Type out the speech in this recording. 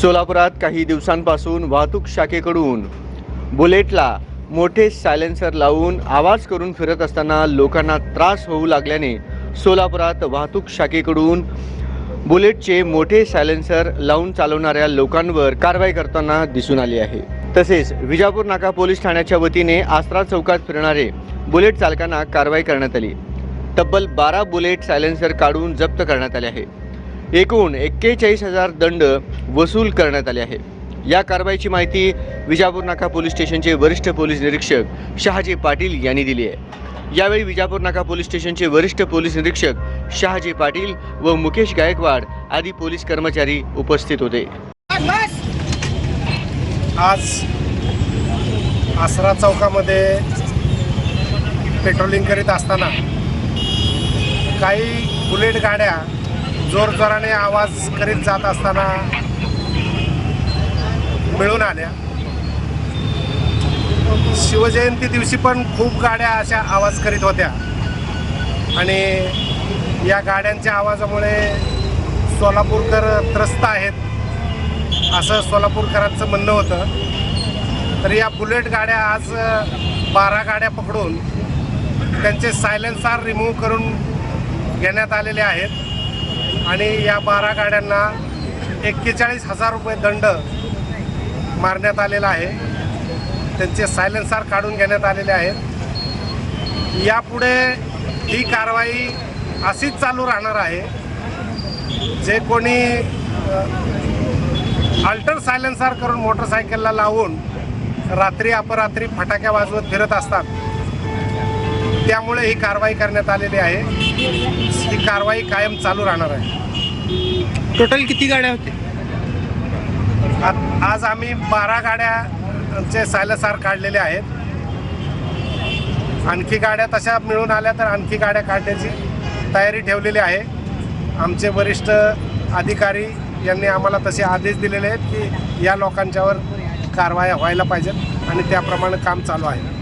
सोलापुरात काही दिवसांपासून वाहतूक शाखेकडून बुलेटला मोठे सायलेन्सर लावून आवाज करून फिरत असताना लोकांना त्रास होऊ लागल्याने सोलापुरात वाहतूक शाखेकडून बुलेटचे मोठे सायलेन्सर लावून चालवणाऱ्या लोकांवर कारवाई करताना दिसून आली आहे. तसेच विजापूर नाका पोलीस ठाण्याच्या वतीने आसरा चौकात फिरणारे बुलेट चालकांना कारवाई करण्यात आली. तब्बल बारा बुलेट सायलेन्सर काढून जप्त करण्यात आले आहे. एकूण एक्केचाळीस हजार दंड वसूल करण्यात आले आहे या कारवाईची माहिती विजापूर नाका पोलीस स्टेशनचे वरिष्ठ पोलीस निरीक्षक शहाजी पाटील यांनी दिली आहे. यावेळी विजापूर नाका पोलीस स्टेशनचे वरिष्ठ पोलीस निरीक्षक शहाजी पाटील व मुकेश गायकवाड आदी पोलीस कर्मचारी उपस्थित होते. आज आसरा चौकामध्ये पेट्रोलिंग करीत असताना काही बुलेट गाड्या जोरजोराने आवाज करीत जात असताना मिळून आल्या. शिवजयंती दिवशी पण खूप गाड्या अशा आवाज करीत होत्या. आणि या गाड्यांच्या आवाजामुळे सोलापूरकर त्रस्त आहेत असं सोलापूरकरांचं म्हणणं होतं. तर या बुलेट गाड्या आज बारा गाड्या पकडून त्यांचे सायलेन्सार रिमूव्ह करून घेण्यात आलेले आहेत. आणि या बारा गाड्यांना एक्केचाळीस हजार रुपये दंड मारण्यात आलेला आहे. त्यांचे सायलेन्सर काढून घेण्यात आलेले आहेत. यापुढे ही कारवाई अशीच चालू राहणार आहे. जे कोणी अल्टर सायलेन्सर करून मोटरसायकलला लावून रात्री अपरात्री फटाक्या वाजवत फिरत असतात त्यामुळे ही कारवाई करण्यात आलेली आहे. ही कारवाई कायम चालू राहणार आहे. टोटल किती गाड्या होते आज आम्ही बारा गाड्याचे सायलेन्सर काढलेले आहेत. आणखी गाड्या तशा मिळून आल्या तर आणखी गाड्या काढण्याची तयारी ठेवलेली आहे. आमचे वरिष्ठ अधिकारी यांनी आम्हाला तसे आदेश दिलेले आहेत की या लोकांच्यावर कारवाया व्हायला पाहिजेत आणि त्याप्रमाणे काम चालू आहे.